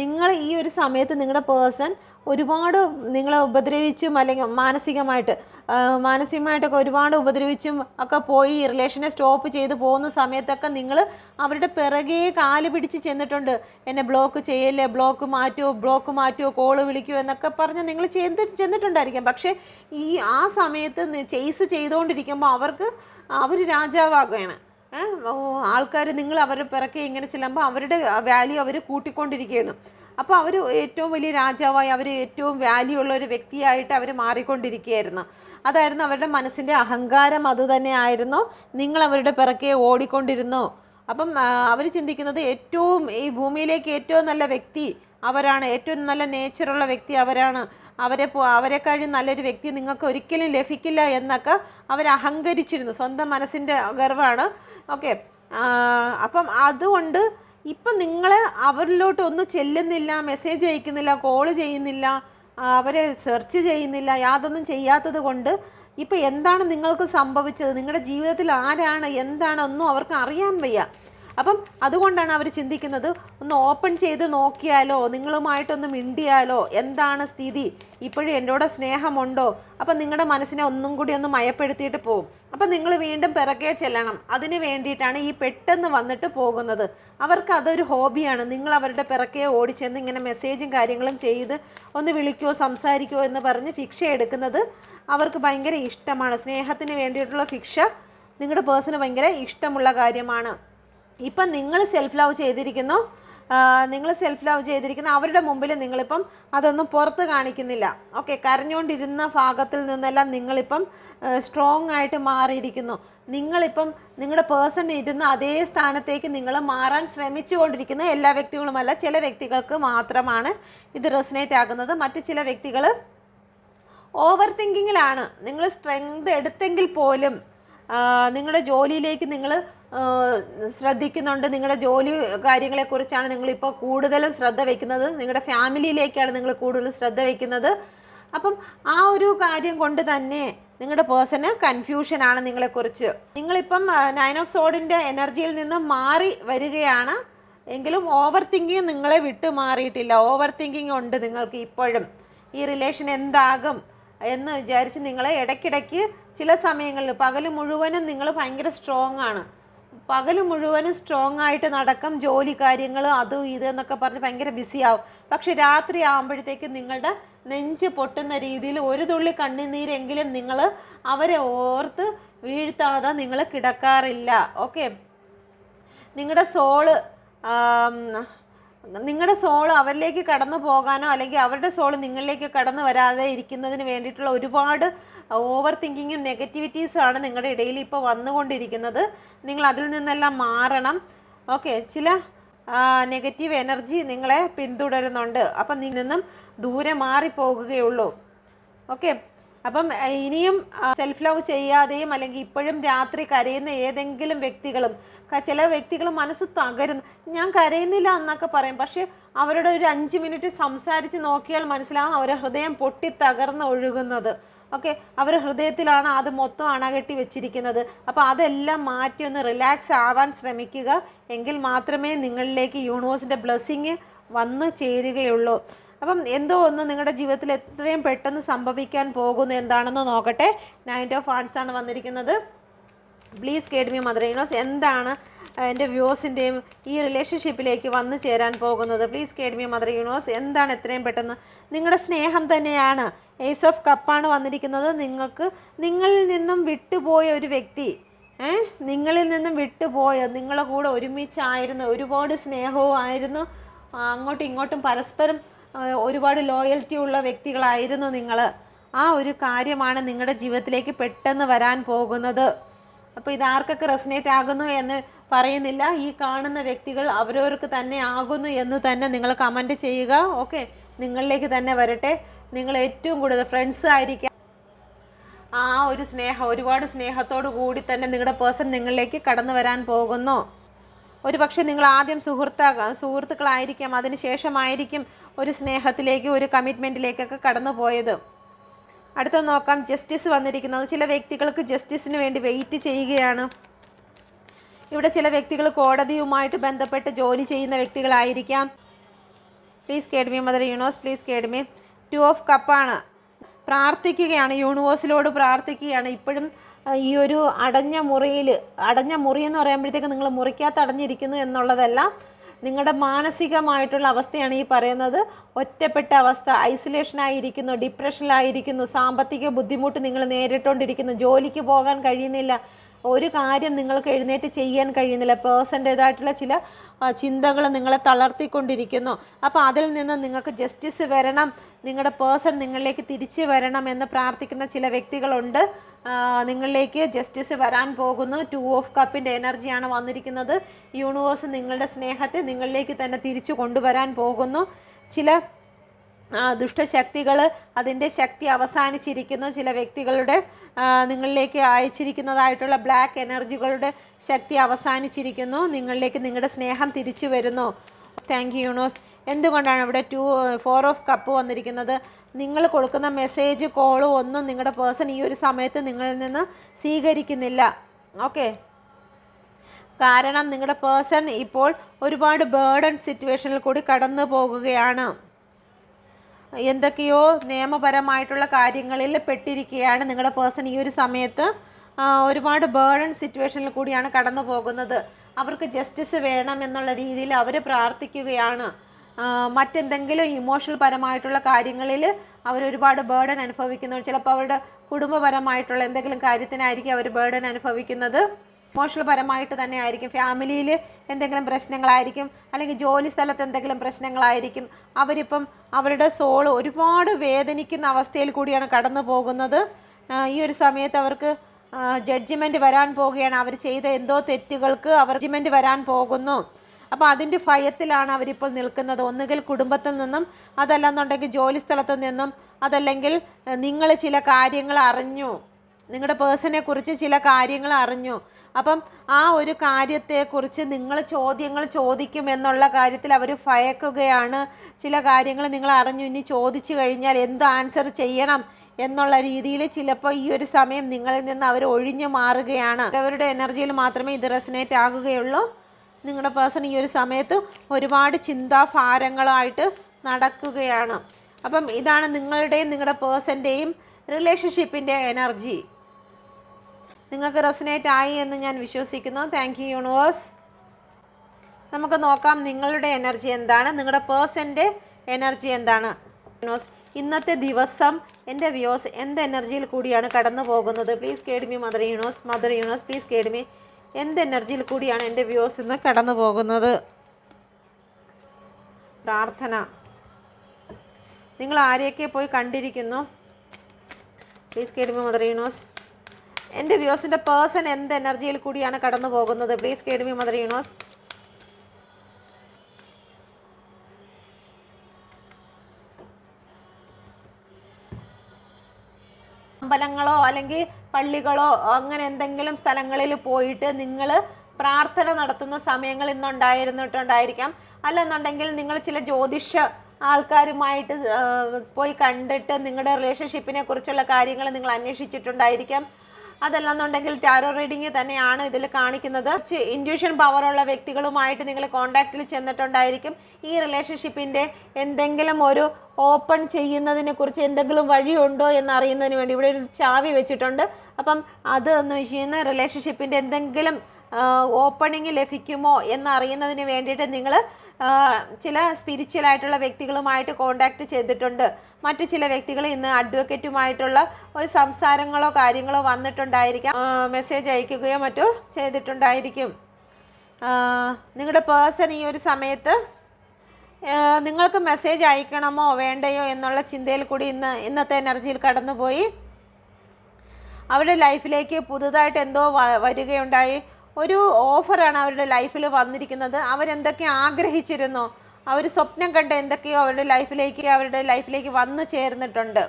നിങ്ങൾ ഈ ഒരു സമയത്ത് നിങ്ങളുടെ പേഴ്സൺ ഒരുപാട് നിങ്ങളെ ഉപദ്രവിച്ചും അല്ലെങ്കിൽ മാനസികമായിട്ട് മാനസികമായിട്ടൊക്കെ ഒരുപാട് ഉപദ്രവിച്ചും ഒക്കെ പോയി റിലേഷനെ സ്റ്റോപ്പ് ചെയ്ത് പോകുന്ന സമയത്തൊക്കെ നിങ്ങൾ അവരുടെ പിറകെ കാൽ പിടിച്ച് ചെന്നിട്ടുണ്ട്. എന്നെ ബ്ലോക്ക് ചെയ്യല്ലേ ബ്ലോക്ക് മാറ്റുമോ ബ്ലോക്ക് മാറ്റുമോ കോൾ വിളിക്കുമോ എന്നൊക്കെ പറഞ്ഞ് നിങ്ങൾ ചെന്ന് ചെന്നിട്ടുണ്ടായിരിക്കാം. പക്ഷേ ഈ ആ സമയത്ത് ചെയ്സ് ചെയ്തുകൊണ്ടിരിക്കുമ്പോൾ അവർക്ക് അവർ രാജാവാകുകയാണ്. ആൾക്കാർ നിങ്ങൾ അവരുടെ പിറക്കെ ഇങ്ങനെ ചെല്ലുമ്പോൾ അവരുടെ വാല്യൂ അവർ കൂട്ടിക്കൊണ്ടിരിക്കുകയാണ്. അപ്പോൾ അവർ ഏറ്റവും വലിയ രാജാവായി അവർ ഏറ്റവും വാല്യൂ ഉള്ള ഒരു വ്യക്തിയായിട്ട് അവർ മാറിക്കൊണ്ടിരിക്കുകയായിരുന്നു. അതായിരുന്നു അവരുടെ മനസ്സിന്റെ അഹങ്കാരം അത് തന്നെയായിരുന്നു നിങ്ങൾ അവരുടെ പിറക്കെ ഓടിക്കൊണ്ടിരുന്നു. അപ്പം അവർ ചിന്തിക്കുന്നത് ഏറ്റവും ഈ ഭൂമിയിലേക്ക് ഏറ്റവും നല്ല വ്യക്തി അവരാണ്. ഏറ്റവും നല്ല നേച്ചറുള്ള വ്യക്തി അവരാണ്. അവരെ അവരെ അവരെക്കാളും നല്ലൊരു വ്യക്തി നിങ്ങൾക്ക് ഒരിക്കലും ലഭിക്കില്ല എന്നൊക്കെ അവർ അഹങ്കരിച്ചിരുന്നു. സ്വന്തം മനസ്സിന്റെ ഗർവാണ്. ഓക്കെ. അപ്പം അതുകൊണ്ട് ഇപ്പം നിങ്ങൾ അവരിലോട്ട് ഒന്നും ചെല്ലുന്നില്ല മെസ്സേജ് അയക്കുന്നില്ല കോൾ ചെയ്യുന്നില്ല അവരെ സെർച്ച് ചെയ്യുന്നില്ല യാതൊന്നും ചെയ്യാത്തത് കൊണ്ട് എന്താണ് നിങ്ങൾക്ക് സംഭവിച്ചത്? നിങ്ങളുടെ ജീവിതത്തിൽ ആരാണ്? എന്താണ്? ഒന്നും അവർക്ക് അറിയാൻ വയ്യ. അപ്പം അതുകൊണ്ടാണ് അവർ ചിന്തിക്കുന്നത് ഒന്ന് ഓപ്പൺ ചെയ്ത് നോക്കിയാലോ നിങ്ങളുമായിട്ടൊന്ന് മിണ്ടിയാലോ എന്താണ് സ്ഥിതി? ഇപ്പോഴും എന്നോട് സ്നേഹമുണ്ടോ? അപ്പം നിങ്ങളുടെ മനസ്സിനെ ഒന്നും കൂടി ഒന്ന് മയപ്പെടുത്തിയിട്ട് പോകും അപ്പം നിങ്ങൾ വീണ്ടും പിറകെ ചെല്ലണം. അതിന് വേണ്ടിയിട്ടാണ് ഈ പെട്ടെന്ന് വന്നിട്ട് പോകുന്നത്. അവർക്ക് അതൊരു ഹോബിയാണ്. നിങ്ങൾ അവരുടെ പിറകെ ഓടിച്ചെന്ന് ഇങ്ങനെ മെസ്സേജും കാര്യങ്ങളും ചെയ്ത് ഒന്ന് വിളിക്കുമോ സംസാരിക്കുമോ എന്ന് പറഞ്ഞ് ഫിക്ഷ എടുക്കുന്നത് അവർക്ക് ഭയങ്കര ഇഷ്ടമാണ്. സ്നേഹത്തിന് വേണ്ടിയിട്ടുള്ള ഫിക്ഷ നിങ്ങളുടെ പേഴ്സണ് ഭയങ്കര ഇഷ്ടമുള്ള കാര്യമാണ്. ഇപ്പം നിങ്ങൾ സെൽഫ് ലവ് ചെയ്തിരിക്കുന്നു. നിങ്ങൾ സെൽഫ് ലവ് ചെയ്തിരിക്കുന്ന അവരുടെ മുമ്പിൽ നിങ്ങളിപ്പം അതൊന്നും പുറത്ത് കാണിക്കുന്നില്ല. ഓക്കെ കരഞ്ഞുകൊണ്ടിരുന്ന ഭാഗത്തിൽ നിന്നെല്ലാം നിങ്ങളിപ്പം സ്ട്രോങ് ആയിട്ട് മാറിയിരിക്കുന്നു. നിങ്ങളിപ്പം നിങ്ങളുടെ പേഴ്സൺ ഇരുന്ന അതേ സ്ഥാനത്തേക്ക് നിങ്ങൾ മാറാൻ ശ്രമിച്ചുകൊണ്ടിരിക്കുന്ന എല്ലാ വ്യക്തികളുമല്ല ചില വ്യക്തികൾക്ക് മാത്രമാണ് ഇത് റെസിനേറ്റ് ആകുന്നത്. മറ്റ് ചില വ്യക്തികൾ ഓവർ തിങ്കിങ്ങിലാണ് നിങ്ങൾ സ്ട്രെങ്ത് എടുത്തെങ്കിൽ പോലും നിങ്ങളുടെ ജോലിയിലേക്ക് നിങ്ങൾ ശ്രദ്ധിക്കുന്നുണ്ട്. നിങ്ങളുടെ ജോലി കാര്യങ്ങളെക്കുറിച്ചാണ് നിങ്ങളിപ്പോൾ കൂടുതലും ശ്രദ്ധ വയ്ക്കുന്നത് നിങ്ങളുടെ ഫാമിലിയിലേക്കാണ് നിങ്ങൾ കൂടുതൽ ശ്രദ്ധ വയ്ക്കുന്നത് അപ്പം ആ ഒരു കാര്യം കൊണ്ട് തന്നെ നിങ്ങളുടെ പേഴ്സണ് കൺഫ്യൂഷനാണ് നിങ്ങളെക്കുറിച്ച്. നിങ്ങളിപ്പം നയൻ ഓഫ് സോഡിന്റെ എനർജിയിൽ നിന്ന് മാറി വരികയാണ്. എങ്കിലും ഓവർ തിങ്കിങ് നിങ്ങളെ വിട്ടു മാറിയിട്ടില്ല. ഓവർ തിങ്കിങ് ഉണ്ട് നിങ്ങൾക്ക് ഇപ്പോഴും. ഈ റിലേഷൻ എന്താകും എന്ന് വിചാരിച്ച് നിങ്ങൾ ഇടയ്ക്കിടയ്ക്ക് ചില സമയങ്ങളിൽ പകൽ മുഴുവനും നിങ്ങൾ ഭയങ്കര സ്ട്രോങ് ആണ്. പകൽ മുഴുവനും സ്ട്രോങ് ആയിട്ട് നടക്കും ജോലി കാര്യങ്ങൾ അതും ഇത് എന്നൊക്കെ പറഞ്ഞ് ഭയങ്കര ബിസി ആവും. പക്ഷെ രാത്രി ആകുമ്പോഴത്തേക്ക് നിങ്ങളുടെ നെഞ്ച് പൊട്ടുന്ന രീതിയിൽ ഒരു തുള്ളി കണ്ണുനീരെങ്കിലും നിങ്ങൾ അവരെ ഓർത്ത് വീഴ്ത്താതെ നിങ്ങൾ കിടക്കാറില്ല. ഓക്കെ നിങ്ങളുടെ സോൾ നിങ്ങളുടെ സോൾ അവരിലേക്ക് കടന്നു പോകാനോ അല്ലെങ്കിൽ അവരുടെ സോൾ നിങ്ങളിലേക്ക് കടന്നു വരാതെ ഇരിക്കുന്നതിന് വേണ്ടിയിട്ടുള്ള ഒരുപാട് ഓവർ തിങ്കിങ്ങും നെഗറ്റിവിറ്റീസുമാണ് നിങ്ങളുടെ ഇടയിൽ ഇപ്പോൾ വന്നുകൊണ്ടിരിക്കുന്നത്. നിങ്ങൾ അതിൽ നിന്നെല്ലാം മാറണം. ഓക്കെ ചില നെഗറ്റീവ് എനർജി നിങ്ങളെ പിന്തുടരുന്നുണ്ട്. അപ്പം നിന്നും ദൂരെ മാറിപ്പോകുകയുള്ളൂ. ഓക്കെ അപ്പം ഇനിയും സെൽഫ് ലവ് ചെയ്യാതെയും അല്ലെങ്കിൽ ഇപ്പോഴും രാത്രി കരയുന്ന ഏതെങ്കിലും വ്യക്തികളും ചില വ്യക്തികൾ മനസ്സ് തകരുന്നു. ഞാൻ കരയുന്നില്ല എന്നൊക്കെ പറയും. പക്ഷെ അവരുടെ ഒരു അഞ്ച് മിനിറ്റ് സംസാരിച്ച് നോക്കിയാൽ മനസ്സിലാവും അവരുടെ ഹൃദയം പൊട്ടി തകർന്ന് ഒഴുകുന്നത്. ഓക്കെ? അവർ ഹൃദയത്തിലാണ് അത് മൊത്തം അണകെട്ടി വെച്ചിരിക്കുന്നത്. അപ്പോൾ അതെല്ലാം മാറ്റി ഒന്ന് റിലാക്സ് ആവാൻ ശ്രമിക്കുക. എങ്കിൽ മാത്രമേ നിങ്ങളിലേക്ക് യൂണിവേഴ്സിന്റെ ബ്ലെസ്സിങ് വന്ന് ചേരുകയുള്ളൂ. അപ്പം എന്തോ ഒന്ന് നിങ്ങളുടെ ജീവിതത്തിൽ എത്രയും പെട്ടെന്ന് സംഭവിക്കാൻ പോകുന്നു എന്താണെന്ന് നോക്കട്ടെ. നയന്റ് ഓഫ് ആർട്സ് ആണ് വന്നിരിക്കുന്നത്. പ്ലീസ് കേഡ്മി മദർ ഇനോസ് എന്താണ് എന്റെ വ്യൂസിന്റെയും ഈ റിലേഷൻഷിപ്പിലേക്ക് വന്നു ചേരാൻ പോകുന്നത്? പ്ലീസ് കേഡ്മി മദർ യൂണിവേഴ്സ് എന്താണ് എത്രയും പെട്ടെന്ന്? നിങ്ങളുടെ സ്നേഹം തന്നെയാണ്. ഏസ് ഓഫ് കപ്പാണ് വന്നിരിക്കുന്നത്. നിങ്ങൾക്ക് നിങ്ങളിൽ നിന്നും വിട്ടുപോയ ഒരു വ്യക്തി നിങ്ങളിൽ നിന്നും വിട്ടുപോയ നിങ്ങളെ കൂടെ ഒരുമിച്ചായിരുന്നു ഒരുപാട് സ്നേഹവും ആയിരുന്നു. അങ്ങോട്ടും ഇങ്ങോട്ടും പരസ്പരം ഒരുപാട് ലോയൽറ്റി ഉള്ള വ്യക്തികളായിരുന്നു നിങ്ങൾ ആ ഒരു കാര്യമാണ് നിങ്ങളുടെ ജീവിതത്തിലേക്ക് പെട്ടെന്ന് വരാൻ പോകുന്നത്. അപ്പോൾ ഇത് ആർക്കൊക്കെ റെസിനേറ്റ് ആകുന്നു എന്ന് പറയുന്നില്ല. ഈ കാണുന്ന വ്യക്തികൾ അവരവർക്ക് തന്നെ ആകുന്നു എന്ന് തന്നെ നിങ്ങൾ കമന്റ് ചെയ്യുക. ഓക്കെ നിങ്ങളിലേക്ക് തന്നെ വരട്ടെ. നിങ്ങൾ ഏറ്റവും കൂടുതൽ ഫ്രണ്ട്സ് ആയിരിക്കാം. ആ ഒരു സ്നേഹം ഒരുപാട് സ്നേഹത്തോടു കൂടി തന്നെ നിങ്ങളുടെ പേഴ്സൺ നിങ്ങളിലേക്ക് കടന്നു വരാൻ പോകുന്നു. ഒരു പക്ഷേ നിങ്ങൾ ആദ്യം സുഹൃത്ത സുഹൃത്തുക്കളായിരിക്കാം അതിനുശേഷമായിരിക്കും ഒരു സ്നേഹത്തിലേക്ക് ഒരു കമ്മിറ്റ്മെന്റിലേക്കൊക്കെ കടന്നു പോയത് അടുത്ത നോക്കാം ജസ്റ്റിസ് വന്നിരിക്കുന്നത്. ചില വ്യക്തികൾക്ക് ജസ്റ്റിസിന് വേണ്ടി വെയിറ്റ് ചെയ്യുകയാണ്. ഇവിടെ ചില വ്യക്തികൾ കോടതിയുമായിട്ട് ബന്ധപ്പെട്ട് ജോലി ചെയ്യുന്ന വ്യക്തികളായിരിക്കാം. Please guide me mother universe please guide me two of കപ്പാണ് പ്രാർത്ഥിക്കുകയാണ് യൂണിവേഴ്സിലോട് പ്രാർത്ഥിക്കുകയാണ്. ഇപ്പോഴും ഈ ഒരു അടഞ്ഞ മുറിയിൽ അടഞ്ഞ മുറി എന്ന് പറയുമ്പോഴത്തേക്ക് നിങ്ങൾ മുറിക്കകത്ത് അടഞ്ഞിരിക്കുന്നു എന്നുള്ളതല്ല നിങ്ങളുടെ മാനസികമായിട്ടുള്ള അവസ്ഥയാണ് ഈ പറയുന്നത്. ഒറ്റപ്പെട്ട അവസ്ഥ ഐസൊലേഷനായിരിക്കുന്നു ഡിപ്രഷനിലായിരിക്കുന്നു സാമ്പത്തിക ബുദ്ധിമുട്ട് നിങ്ങൾ നേരിട്ടുകൊണ്ടിരിക്കുന്നു ജോലിക്ക് പോകാൻ കഴിയുന്നില്ല ഒരു കാര്യം നിങ്ങൾക്ക് എഴുന്നേറ്റ് ചെയ്യാൻ കഴിയുന്നില്ല പേഴ്സന്റേതായിട്ടുള്ള ചില ചിന്തകൾ നിങ്ങളെ തളർത്തിക്കൊണ്ടിരിക്കുന്നു. അപ്പോൾ അതിൽ നിന്ന് നിങ്ങൾക്ക് ജസ്റ്റിസ് വരണം നിങ്ങളുടെ പേഴ്സൺ നിങ്ങളിലേക്ക് തിരിച്ചു വരണം എന്ന് പ്രാർത്ഥിക്കുന്ന ചില വ്യക്തികളുണ്ട്. നിങ്ങളിലേക്ക് ജസ്റ്റിസ് വരാൻ പോകുന്നു. ടു ഓഫ് കപ്പിന്റെ എനർജിയാണ് വന്നിരിക്കുന്നത്. യൂണിവേഴ്സ് നിങ്ങളുടെ സ്നേഹത്തെ നിങ്ങളിലേക്ക് തന്നെ തിരിച്ചു കൊണ്ടുവരാൻ പോകുന്നു. ചില ദുഷ്ടശക്തികൾ അതിന്റെ ശക്തി അവസാനിച്ചിരിക്കുന്നു. ചില വ്യക്തികളുടെ നിങ്ങളിലേക്ക് അയച്ചിരിക്കുന്നതായിട്ടുള്ള ബ്ലാക്ക് എനർജികളുടെ ശക്തി അവസാനിച്ചിരിക്കുന്നു. നിങ്ങളിലേക്ക് നിങ്ങളുടെ സ്നേഹം തിരിച്ചു വരുന്നു. താങ്ക് യു യൂണോസ് എന്തുകൊണ്ടാണ് ഇവിടെ ടു ഫോർ ഓഫ് കപ്പ് വന്നിരിക്കുന്നത്? നിങ്ങൾ കൊടുക്കുന്ന മെസ്സേജ് കോളോ ഒന്നും നിങ്ങളുടെ പേഴ്സൺ ഈ ഒരു സമയത്ത് നിങ്ങളിൽ നിന്ന് സ്വീകരിക്കുന്നില്ല. ഓക്കെ കാരണം നിങ്ങളുടെ പേഴ്സൺ ഇപ്പോൾ ഒരുപാട് ബേർഡൻ സിറ്റുവേഷനിൽ കൂടി കടന്നു പോകുകയാണ്. എന്തൊക്കെയോ നിയമപരമായിട്ടുള്ള കാര്യങ്ങളിൽ പെട്ടിരിക്കുകയാണ് നിങ്ങളുടെ പേഴ്സൺ ഈ ഒരു സമയത്ത്. ഒരുപാട് ബേർഡൻ സിറ്റുവേഷനിൽ കൂടിയാണ് കടന്നു പോകുന്നത്. അവർക്ക് ജസ്റ്റിസ് വേണം എന്നുള്ള രീതിയിൽ അവർ പ്രാർത്ഥിക്കുകയാണ്. മറ്റെന്തെങ്കിലും ഇമോഷണൽ പരമായിട്ടുള്ള കാര്യങ്ങളിൽ അവർ ഒരുപാട് ബേർഡൻ അനുഭവിക്കുന്നു ചിലപ്പോൾ അവരുടെ കുടുംബപരമായിട്ടുള്ള എന്തെങ്കിലും കാര്യത്തിനായിരിക്കും അവർ ബേർഡൻ അനുഭവിക്കുന്നത്. ഇമോഷണൽ പരമായിട്ട് തന്നെ ആയിരിക്കും. ഫാമിലിയിൽ എന്തെങ്കിലും പ്രശ്നങ്ങളായിരിക്കും. അല്ലെങ്കിൽ ജോലി സ്ഥലത്ത് എന്തെങ്കിലും പ്രശ്നങ്ങളായിരിക്കും. അവരിപ്പം അവരുടെ സോൾ ഒരുപാട് വേദനിക്കുന്ന അവസ്ഥയിൽ കൂടിയാണ് കടന്നു പോകുന്നത്. ഈ ഒരു സമയത്ത് അവർക്ക് ജഡ്ജ്മെന്റ് വരാൻ പോവുകയാണ്. അവർ ചെയ്ത എന്തോ തെറ്റുകൾക്ക് അവർ ജഡ്ജ്മെന്റ് വരാൻ പോകുന്നു. അപ്പോൾ അതിന്റെ ഭയത്തിലാണ് അവരിപ്പോൾ നിൽക്കുന്നത്. ഒന്നുകിൽ കുടുംബത്തിൽ നിന്നും അതല്ലെന്നുണ്ടെങ്കിൽ ജോലി സ്ഥലത്തു നിന്നും അതല്ലെങ്കിൽ നിങ്ങൾ ചില കാര്യങ്ങൾ അറിഞ്ഞു. നിങ്ങളുടെ പേഴ്സണെ കുറിച്ച് ചില കാര്യങ്ങൾ അറിഞ്ഞു. അപ്പം ആ ഒരു കാര്യത്തെക്കുറിച്ച് നിങ്ങൾ ചോദ്യങ്ങൾ ചോദിക്കും എന്നുള്ള കാര്യത്തിൽ അവർ ഭയക്കുകയാണ്. ചില കാര്യങ്ങൾ നിങ്ങൾ അറിഞ്ഞു ഇനി ചോദിച്ചു കഴിഞ്ഞാൽ എന്ത് ആൻസർ ചെയ്യണം എന്നുള്ള രീതിയിൽ ചിലപ്പോൾ ഈ ഒരു സമയം നിങ്ങളിൽ നിന്ന് അവർ ഒഴിഞ്ഞു മാറുകയാണ്. അവരുടെ എനർജിയിൽ മാത്രമേ ഇത് റെസനേറ്റ് ആകുകയുള്ളൂ. നിങ്ങളുടെ പേഴ്സൺ ഈ ഒരു സമയത്ത് ഒരുപാട് ചിന്താഭാരങ്ങളായിട്ട് നടക്കുകയാണ്. അപ്പം ഇതാണ് നിങ്ങളുടെയും നിങ്ങളുടെ പേഴ്സന്റെയും റിലേഷൻഷിപ്പിന്റെ എനർജി നിങ്ങൾക്ക് റെസനേറ്റ് ആയി എന്ന് ഞാൻ വിശ്വസിക്കുന്നു. താങ്ക് യു യൂണിവേഴ്സ് നമുക്ക് നോക്കാം നിങ്ങളുടെ എനർജി എന്താണ്. നിങ്ങളുടെ പേഴ്സന്റെ എനർജി എന്താണ്. യൂണിവേഴ്സ് ഇന്നത്തെ ദിവസം എന്റെ വ്യൂസ് എന്ത് എനർജിയിൽ കൂടിയാണ് കടന്നു പോകുന്നത് please guide me mother universe mother universe please guide me എന്ത് എനർജിയിൽ കൂടിയാണ് എന്റെ വ്യൂസ് ഇന്ന് കടന്നു പോകുന്നത്? പ്രാർത്ഥന. നിങ്ങൾ ആരെയൊക്കെ പോയി കണ്ടിരിക്കുന്നു? പ്ലീസ് കേടുമി മദർ യൂണോസ് എന്റെ വ്യൂസിന്റെ പേഴ്സൺ എന്ത് എനർജിയിൽ കൂടിയാണ് കടന്നു പോകുന്നത്? പ്ലീസ് കേടുമി മദർ യൂണോസ് അമ്പലങ്ങളോ അല്ലെങ്കിൽ പള്ളികളോ അങ്ങനെ എന്തെങ്കിലും സ്ഥലങ്ങളിൽ പോയിട്ട് നിങ്ങൾ പ്രാർത്ഥന നടത്തുന്ന സമയങ്ങൾ ഇന്നുണ്ടായിരുന്നിട്ടുണ്ടായിരിക്കാം. അല്ലെന്നുണ്ടെങ്കിൽ നിങ്ങൾ ചില ജ്യോതിഷ ആൾക്കാരുമായിട്ട് പോയി കണ്ടിട്ട് നിങ്ങളുടെ റിലേഷൻഷിപ്പിനെ കുറിച്ചുള്ള കാര്യങ്ങൾ നിങ്ങൾ അന്വേഷിച്ചിട്ടുണ്ടായിരിക്കാം. അതല്ലെന്നുണ്ടെങ്കിൽ ടാരോ റീഡിങ് തന്നെയാണ് ഇതിൽ കാണിക്കുന്നത്. ഇൻഡ്യൂഷൻ പവറുള്ള വ്യക്തികളുമായിട്ട് നിങ്ങൾ കോണ്ടാക്റ്റിൽ ചെന്നിട്ടുണ്ടായിരിക്കും. ഈ റിലേഷൻഷിപ്പിന്റെ എന്തെങ്കിലും ഒരു ഓപ്പൺ ചെയ്യുന്നതിനെ കുറിച്ച് എന്തെങ്കിലും വഴിയുണ്ടോ എന്ന് അറിയുന്നതിന് വേണ്ടി ഇവിടെ ഒരു ചാവി വെച്ചിട്ടുണ്ട്. അപ്പം അത് എന്ന് വെച്ച് റിലേഷൻഷിപ്പിന്റെ എന്തെങ്കിലും ഓപ്പണിങ് ലഭിക്കുമോ എന്ന് അറിയുന്നതിന് വേണ്ടിയിട്ട് നിങ്ങൾ ചില സ്പിരിച്വൽ ആയിട്ടുള്ള വ്യക്തികളുമായിട്ട് കോണ്ടാക്ട് ചെയ്തിട്ടുണ്ട്. മറ്റു ചില വ്യക്തികൾ ഇന്ന് അഡ്വക്കേറ്റുമായിട്ടുള്ള ഒരു സംസാരങ്ങളോ കാര്യങ്ങളോ വന്നിട്ടുണ്ടായിരിക്കാം. മെസ്സേജ് അയക്കുകയോ മറ്റോ ചെയ്തിട്ടുണ്ടായിരിക്കും. നിങ്ങളുടെ പേഴ്സൺ ഈ ഒരു സമയത്ത് നിങ്ങൾക്ക് മെസ്സേജ് അയക്കണമോ വേണ്ടയോ എന്നുള്ള ചിന്തയിൽ കൂടി ഇന്ന് ഇന്നത്തെ എനർജിയിൽ കടന്നുപോയി. അവരുടെ ലൈഫിലേക്ക് പുതുതായിട്ട് എന്തോ വരികയുണ്ടായി. ഒരു ഓഫറാണ് അവരുടെ ലൈഫിൽ വന്നിരിക്കുന്നത്. അവരെന്തൊക്കെ ആഗ്രഹിച്ചിരുന്നോ? അവർ സ്വപ്നം കണ്ട എന്തൊക്കെയോ അവരുടെ ലൈഫിലേക്ക് അവരുടെ ലൈഫിലേക്ക് വന്നു ചേർന്നിട്ടുണ്ട്.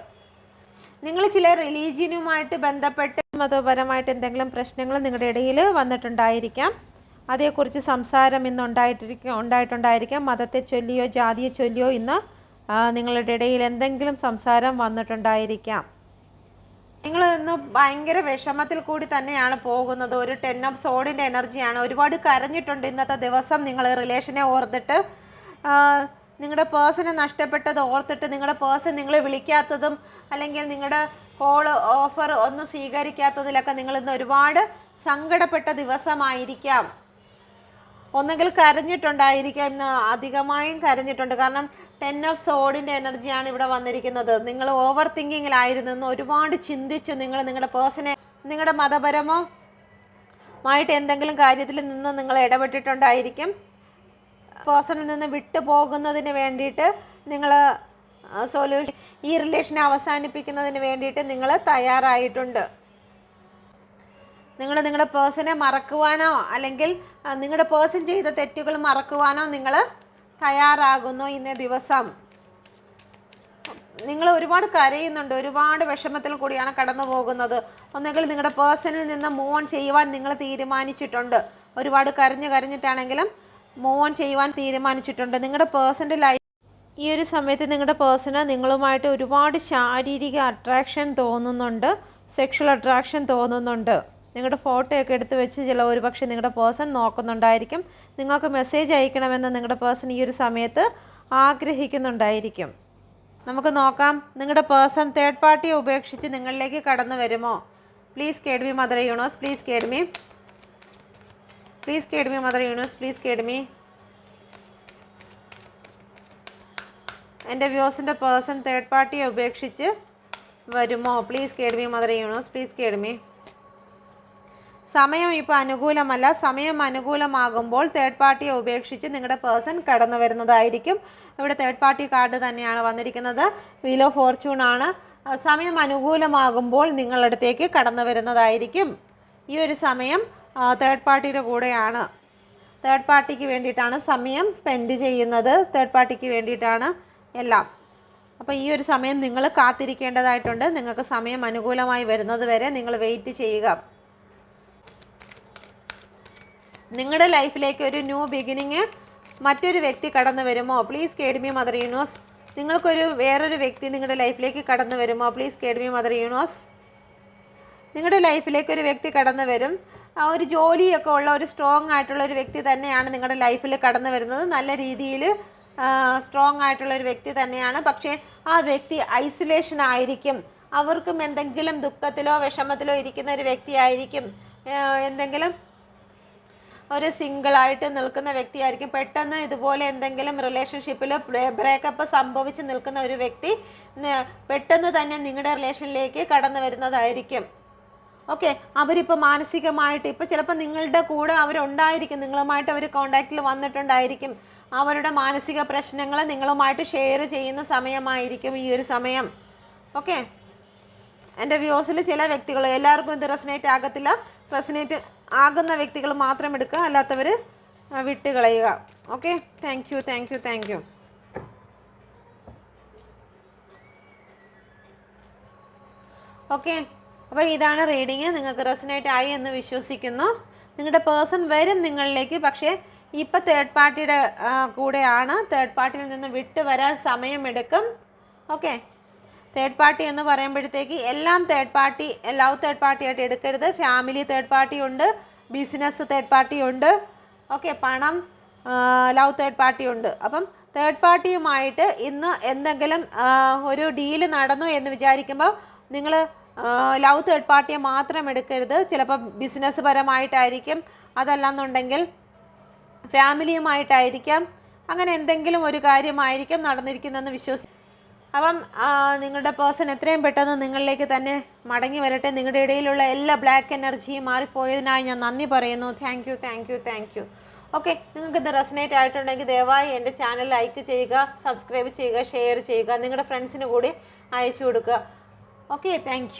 നിങ്ങൾ ചില റിലീജിയനുമായിട്ട് ബന്ധപ്പെട്ട് മതപരമായിട്ട് എന്തെങ്കിലും പ്രശ്നങ്ങൾ നിങ്ങളുടെ ഇടയിൽ വന്നിട്ടുണ്ടായിരിക്കാം. അതേക്കുറിച്ച് സംസാരം ഇന്ന് ഉണ്ടായിട്ടിരിക്കും ഉണ്ടായിട്ടുണ്ടായിരിക്കാം. മതത്തെ ചൊല്ലിയോ ജാതിയെ ചൊല്ലിയോ ഇന്ന് നിങ്ങളുടെ ഇടയിൽ എന്തെങ്കിലും സംസാരം വന്നിട്ടുണ്ടായിരിക്കാം. നിങ്ങൾ ഇന്ന് ഭയങ്കര വിഷമത്തിൽ കൂടി തന്നെയാണ് പോകുന്നത്. ഒരു ടെൻ ഓഫ് സോഡിന്റെ എനർജിയാണ്. ഒരുപാട് കരഞ്ഞിട്ടുണ്ട് ഇന്നത്തെ ദിവസം നിങ്ങൾ റിലേഷനെ ഓർത്തിട്ട്. നിങ്ങളുടെ പേഴ്സണെ നഷ്ടപ്പെട്ടത് ഓർത്തിട്ട് നിങ്ങളുടെ പേഴ്സൺ നിങ്ങളെ വിളിക്കാത്തതും അല്ലെങ്കിൽ നിങ്ങളുടെ കോൾ ഓഫർ ഒന്നും സ്വീകരിക്കാത്തതിലൊക്കെ നിങ്ങൾ ഇന്ന് ഒരുപാട് സങ്കടപ്പെട്ട ദിവസമായിരിക്കാം. ഒന്നുകിൽ കരഞ്ഞിട്ടുണ്ടായിരിക്കാം. ഇന്ന് അധികമായും കരഞ്ഞിട്ടുണ്ട്. കാരണം ടെൻ ഓഫ് സോഡിന്റെ എനർജിയാണ് ഇവിടെ വന്നിരിക്കുന്നത്. നിങ്ങൾ ഓവർ തിങ്കിങ്ങിലായിരുന്നു ഒരുപാട് ചിന്തിച്ചു നിങ്ങൾ നിങ്ങളുടെ പേഴ്സണെ നിങ്ങളുടെ മതപരമോ ആയിട്ട് എന്തെങ്കിലും കാര്യത്തിൽ നിന്ന് നിങ്ങൾ ഇടപെട്ടിട്ടുണ്ടായിരിക്കും. പേഴ്സണിൽ നിന്ന് വിട്ടുപോകുന്നതിന് വേണ്ടിയിട്ട് നിങ്ങൾ സൊല്യൂഷൻ ഈ റിലേഷനെ അവസാനിപ്പിക്കുന്നതിന് വേണ്ടിയിട്ട് നിങ്ങൾ തയ്യാറായിട്ടുണ്ട്. നിങ്ങൾ നിങ്ങളുടെ പേഴ്സണെ മറക്കുവാനോ അല്ലെങ്കിൽ നിങ്ങളുടെ പേഴ്സൺ ചെയ്ത തെറ്റുകൾ മറക്കുവാനോ നിങ്ങൾ തയ്യാറാകുന്നു ഇന്നേ ദിവസം. നിങ്ങൾ ഒരുപാട് കരയുന്നുണ്ട് ഒരുപാട് വിഷമത്തിൽ കൂടിയാണ് കടന്നു പോകുന്നത്. ഒന്നുകിൽ നിങ്ങളുടെ പേഴ്സണിൽ നിന്ന് മൂവ് ഓൺ ചെയ്യുവാൻ നിങ്ങൾ തീരുമാനിച്ചിട്ടുണ്ട്. ഒരുപാട് കരഞ്ഞു കരഞ്ഞിട്ടാണെങ്കിലും മൂവ് ഓൺ ചെയ്യുവാൻ തീരുമാനിച്ചിട്ടുണ്ട്. നിങ്ങളുടെ പേഴ്സന്റെ ലൈഫ് ഈ ഒരു സമയത്ത് നിങ്ങളുടെ പേഴ്സണ് നിങ്ങളുമായിട്ട് ഒരുപാട് ശാരീരിക അട്രാക്ഷൻ തോന്നുന്നുണ്ട് സെക്ഷൽ അട്രാക്ഷൻ തോന്നുന്നുണ്ട്. നിങ്ങളുടെ ഫോട്ടോയൊക്കെ എടുത്ത് വെച്ച് ചില ഒരുപക്ഷെ നിങ്ങളുടെ പേഴ്സൺ നോക്കുന്നുണ്ടായിരിക്കും. നിങ്ങൾക്ക് മെസ്സേജ് അയക്കണമെന്ന് നിങ്ങളുടെ പേഴ്സൺ ഈ ഒരു സമയത്ത് ആഗ്രഹിക്കുന്നുണ്ടായിരിക്കും. നമുക്ക് നോക്കാം നിങ്ങളുടെ പേഴ്സൺ തേർഡ് പാർട്ടിയെ ഉപേക്ഷിച്ച് നിങ്ങളിലേക്ക് കടന്നു വരുമോ? Please guide me mother universe please guide me please guide me mother universe please guide me എന്റെ വ്യൂസിന്റെ പേഴ്സൺ തേർഡ് പാർട്ടിയെ ഉപേക്ഷിച്ച് വരുമോ? Please guide me mother universe please guide me സമയം ഇപ്പോൾ അനുകൂലമല്ല. സമയം അനുകൂലമാകുമ്പോൾ തേർഡ് പാർട്ടിയെ ഉപേക്ഷിച്ച് നിങ്ങളുടെ പേഴ്സൺ കടന്നു വരുന്നതായിരിക്കും. ഇവിടെ തേർഡ് പാർട്ടി കാർഡ് തന്നെയാണ് വന്നിരിക്കുന്നത്. ഓഫ് ഫോർച്യൂൺ ആണ്. സമയം അനുകൂലമാകുമ്പോൾ നിങ്ങളടുത്തേക്ക് കടന്നു വരുന്നതായിരിക്കും. ഈ ഒരു സമയം തേർഡ് പാർട്ടിയുടെ കൂടെയാണ്. തേർഡ് പാർട്ടിക്ക് വേണ്ടിയിട്ടാണ് സമയം സ്പെൻഡ് ചെയ്യുന്നത്. തേർഡ് പാർട്ടിക്ക് വേണ്ടിയിട്ടാണ് എല്ലാം. അപ്പോൾ ഈ ഒരു സമയം നിങ്ങൾ കാത്തിരിക്കേണ്ടതായിട്ടുണ്ട്. നിങ്ങൾക്ക് സമയം അനുകൂലമായി വരുന്നത് വരെ നിങ്ങൾ വെയിറ്റ് ചെയ്യുക. നിങ്ങളുടെ ലൈഫിലേക്ക് ഒരു ന്യൂ ബിഗിനിങ് മറ്റൊരു വ്യക്തി കടന്നു വരുമോ? Please guide me mother universe. നിങ്ങൾക്കൊരു വേറൊരു വ്യക്തി നിങ്ങളുടെ ലൈഫിലേക്ക് കടന്നു വരുമോ? Please guide me mother universe. നിങ്ങളുടെ ലൈഫിലേക്ക് ഒരു വ്യക്തി കടന്നു വരും. ആ ഒരു ജോലിയൊക്കെ ഉള്ള ഒരു സ്ട്രോങ് ആയിട്ടുള്ള ഒരു വ്യക്തി തന്നെയാണ് നിങ്ങളുടെ ലൈഫിൽ കടന്നു വരുന്നത്. നല്ല രീതിയിൽ സ്ട്രോങ് ആയിട്ടുള്ള ഒരു വ്യക്തി തന്നെയാണ്. പക്ഷേ ആ വ്യക്തി ഐസൊലേഷൻ ആയിരിക്കും. അവർക്കും എന്തെങ്കിലും ദുഃഖത്തിലോ വിഷമത്തിലോ ഇരിക്കുന്ന ഒരു വ്യക്തിയായിരിക്കും എന്തെങ്കിലും ഒരു സിംഗിളായിട്ട് നിൽക്കുന്ന വ്യക്തിയായിരിക്കും. പെട്ടെന്ന് ഇതുപോലെ എന്തെങ്കിലും റിലേഷൻഷിപ്പിൽ ബ്രേക്കപ്പ് സംഭവിച്ച് നിൽക്കുന്ന ഒരു വ്യക്തി പെട്ടെന്ന് തന്നെ നിങ്ങളുടെ റിലേഷനിലേക്ക് കടന്നു വരുന്നതായിരിക്കും. ഓക്കെ അവരിപ്പോൾ മാനസികമായിട്ട് ഇപ്പോൾ ചിലപ്പോൾ നിങ്ങളുടെ കൂടെ അവരുണ്ടായിരിക്കും. നിങ്ങളുമായിട്ട് അവർ കോണ്ടാക്റ്റിൽ വന്നിട്ടുണ്ടായിരിക്കും. അവരുടെ മാനസിക പ്രശ്നങ്ങൾ നിങ്ങളുമായിട്ട് ഷെയർ ചെയ്യുന്ന സമയമായിരിക്കും ഈ ഒരു സമയം. ഓക്കെ എന്റെ വ്യൂസിൽ ചില വ്യക്തികൾ എല്ലാവർക്കും ഇത് റെസനേറ്റ് ആകത്തില്ല. റെസനേറ്റ് ആകുന്ന വ്യക്തികൾ മാത്രം എടുക്കുക അല്ലാത്തവർ വിട്ട് കളയുക. Okay thank you thank you thank you okay അപ്പോൾ ഇതാണ് റീഡിങ് നിങ്ങൾക്ക് റെസനേറ്റ് ആയി എന്ന് വിശ്വസിക്കുന്നു. നിങ്ങളുടെ പേഴ്സൺ വരും നിങ്ങളിലേക്ക്. പക്ഷേ ഇപ്പം തേർഡ് പാർട്ടിയുടെ കൂടെയാണ്. തേർഡ് പാർട്ടിയിൽ നിന്ന് വിട്ടു വരാൻ സമയമെടുക്കും. ഓക്കെ തേർഡ് പാർട്ടി എന്ന് പറയുമ്പോഴത്തേക്ക് എല്ലാം third party love third party ആയിട്ട് എടുക്കരുത്. ഫാമിലി തേർഡ് പാർട്ടി ഉണ്ട് ബിസിനസ് തേർഡ് പാർട്ടി ഉണ്ട്. ഓക്കെ പണം ലവ് തേർഡ് പാർട്ടി ഉണ്ട്. അപ്പം തേർഡ് പാർട്ടിയുമായിട്ട് ഇന്ന് എന്തെങ്കിലും ഒരു ഡീൽ നടന്നു എന്ന് വിചാരിക്കുമ്പോൾ നിങ്ങൾ ലവ് തേർഡ് പാർട്ടിയെ മാത്രം എടുക്കരുത്. ചിലപ്പോൾ ബിസിനസ് പരമായിട്ടായിരിക്കും. അതല്ലെന്നുണ്ടെങ്കിൽ ഫാമിലിയുമായിട്ടായിരിക്കാം അങ്ങനെ എന്തെങ്കിലും ഒരു കാര്യമായിരിക്കും നടന്നിരിക്കുന്നതെന്ന് വിശ്വസി അപ്പം നിങ്ങളുടെ പേഴ്സൺ എത്രയും പെട്ടെന്ന് നിങ്ങളിലേക്ക് തന്നെ മടങ്ങി വരട്ടെ. നിങ്ങളുടെ ഇടയിലുള്ള എല്ലാ ബ്ലാക്ക് എനർജിയും മാറിപ്പോയതിനായി ഞാൻ നന്ദി പറയുന്നു. Thank you thank you thank you okay നിങ്ങൾക്ക് ഇത് റെസനേറ്റ് ആയിട്ടുണ്ടെങ്കിൽ ദയവായി എന്റെ ചാനൽ ലൈക്ക് ചെയ്യുക സബ്സ്ക്രൈബ് ചെയ്യുക ഷെയർ ചെയ്യുക നിങ്ങളുടെ ഫ്രണ്ട്സിന് കൂടി അയച്ചു കൊടുക്കുക. Okay thank